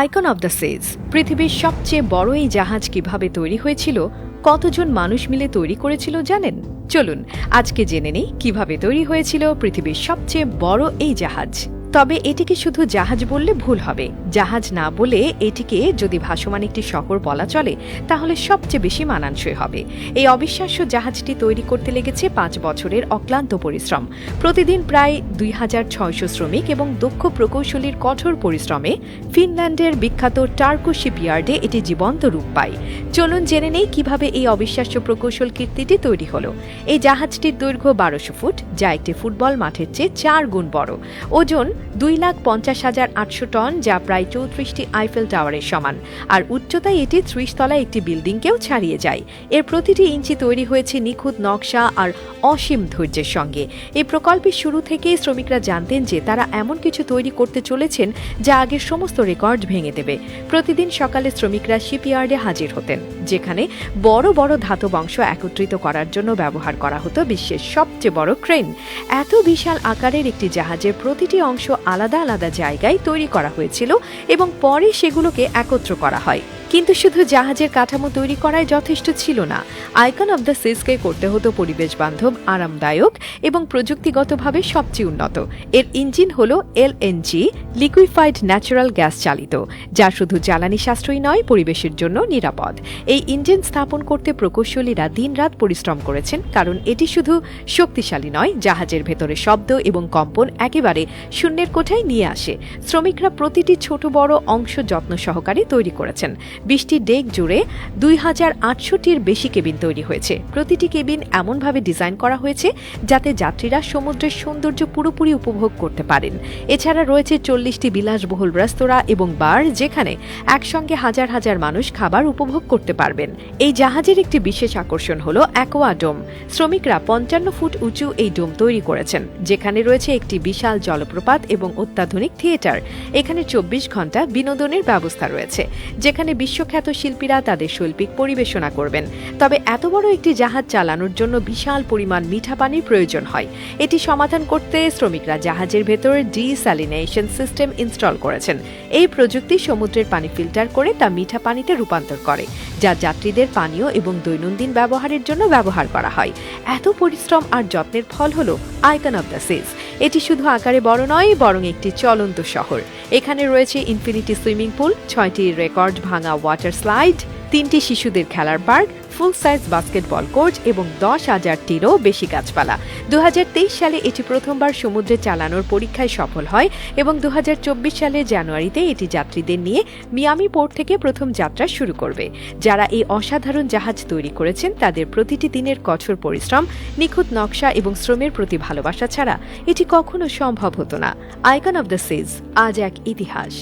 Icon of the সেজ পৃথিবীর সবচেয়ে বড় এই জাহাজ কীভাবে তৈরি হয়েছিল, কতজন মানুষ মিলে তৈরি করেছিল জানেন? চলুন, আজকে জেনে নেই কীভাবে তৈরি হয়েছিল পৃথিবীর সবচেয়ে বড় এই জাহাজ। তবে এটিকে শুধু জাহাজ বললে ভুল হবে। জাহাজ না বলে এটিকে যদি ভাসমান একটি শহর বলা চলে, তাহলে সবচেয়ে বেশি মানানসই হবে। এই অবিশ্বাস্য জাহাজটি তৈরি করতে লেগেছে পাঁচ বছরের অক্লান্ত পরিশ্রম। প্রতিদিন প্রায় দুই হাজার ছয়শো শ্রমিক এবং দক্ষ প্রকৌশলীর কঠোর পরিশ্রমে ফিনল্যান্ডের বিখ্যাত টার্কো শিপইয়ার্ডে এটি জীবন্ত রূপ পায়। চলুন জেনে নেই কীভাবে এই অবিশ্বাস্য প্রকৌশল কীর্তিটি তৈরি হলো। এই জাহাজটির দৈর্ঘ্য বারোশো ফুট, যা একটি ফুটবল মাঠের চেয়ে চার গুণ বড়। ওজন দুই লাখ পঞ্চাশ হাজার আটশো টন, যা প্রায় চৌত্রিশটি আইফেল টাওয়ারের সমান। আর উচ্চতায় এটি ত্রিশ তলায় একটি বিল্ডিংকেও ছাড়িয়ে যায়। এর প্রতিটি ইঞ্চি তৈরি হয়েছে নিখুঁত নকশা আর অসীম ধৈর্যের সঙ্গে। এই প্রকল্পের শুরু থেকেই শ্রমিকরা জানতেন যে তারা এমন কিছু তৈরি করতে চলেছেন, যা আগের সমস্ত রেকর্ড ভেঙে দেবে। প্রতিদিন সকালে শ্রমিকরা শিপইয়ার্ডে হাজির হতেন, যেখানে বড় বড় ধাতব অংশ একত্রিত করার জন্য ব্যবহার করা হতো বিশ্বের সবচেয়ে বড় ক্রেন। এত বিশাল আকারের একটি জাহাজের প্রতিটি অংশ আলাদা আলাদা জায়গায় তৈরি করা হয়েছিল এবং পরে সেগুলোকে একত্র করা হয়। কিন্তু শুধু জাহাজের কাঠামো তৈরি করাই যথেষ্ট ছিল না। আইকন অব দ্য সিসকে করতে হতো পরিবেশ বান্ধব, আরামদায়ক এবং প্রযুক্তিগতভাবে সবচেয়ে উন্নত। এর ইঞ্জিন হল এলএনজি লিকুইফাইড ন্যাচারাল গ্যাস চালিত, যা শুধু জ্বালানি সাশ্রয়ী নয়, পরিবেশের জন্য নিরাপদ। এই ইঞ্জিন স্থাপন করতে প্রকৌশলীরা দিনরাত পরিশ্রম করেছেন, কারণ এটি শুধু শক্তিশালী নয়, জাহাজের ভেতরে শব্দ এবং কম্পন একেবারে শূন্যের কোঠায় নিয়ে আসে। শ্রমিকরা প্রতিটি ছোট বড় অংশ যত্ন সহকারে তৈরি করেছেন। বিশটি ডেক জুড়ে দুই হাজার আটশোটির বেশি কেবিন তৈরি হয়েছে। প্রতিটি কেবিন এমনভাবে ডিজাইন করা হয়েছে যাতে যাত্রীরা সমুদ্রের সৌন্দর্য পুরোপুরি উপভোগ করতে পারেন। এছাড়া রয়েছে চল্লিশটি বিলাসবহুল রেস্তোরাঁ এবং বার যেখানে একসঙ্গে হাজার হাজার মানুষ খাবার উপভোগ করতে পারবেন। এই জাহাজের একটি বিশেষ আকর্ষণ হল অ্যাকোয়া ডোম। শ্রমিকরা পঞ্চান্ন ফুট উঁচু এই ডোম তৈরি করেছেন, যেখানে রয়েছে একটি বিশাল জলপ্রপাত এবং অত্যাধুনিক থিয়েটার। এখানে চব্বিশ ঘণ্টা বিনোদনের ব্যবস্থা রয়েছে, যেখানে বিশ্বখ্যাত শিল্পীরা তাদের শৈল্পিক পরিবেশনা করবেন। তবে এত বড় একটি জাহাজ চালানোর জন্য বিশাল পরিমাণ মিঠা পানির প্রয়োজন হয়। এটি সমাধান করতে শ্রমিকরা জাহাজের ভেতর ডিস্যালিনেশন সিস্টেম ইনস্টল করেছেন। এই প্রযুক্তি সমুদ্রের পানি ফিল্টার করে তা মিঠা পানিতে রূপান্তর করে। যা যাত্রীদের পানীয় এবং দৈনন্দিন ব্যবহারের জন্য ব্যবহার করা হয়। এত পরিশ্রম আর যত্নের ফল হল আইকন অব দ্য সিজ এটি শুধু আকারে বড় নয়, বরং একটি চলন্ত শহর। এখানে রয়েছে ইনফিনিটি সুইমিং পুল ছয়টি রেকর্ড ভাঙা ওয়াটার স্লাইড তিনটি শিশুদের খেলার park full size basketball coach এবং দশ হাজারটিরও বেশি গাছপালা। দু হাজার তেইশ সালে এটি প্রথমবার সমুদ্রে চালানোর পরীক্ষায় সফল হয় এবং দু হাজার চব্বিশ সালের জানুয়ারিতে এটি যাত্রীদের নিয়ে মিয়ামি পোর্ট থেকে প্রথম যাত্রা শুরু করবে। যারা এই অসাধারণ জাহাজ তৈরি করেছেন, তাদের প্রতিটি দিনের কঠোর পরিশ্রম, নিখুঁত নকশা এবং শ্রমের প্রতি ভালোবাসা ছাড়া এটি কখনো সম্ভব হতো না। আইকন অব দ্য সিজ আজ এক ইতিহাস।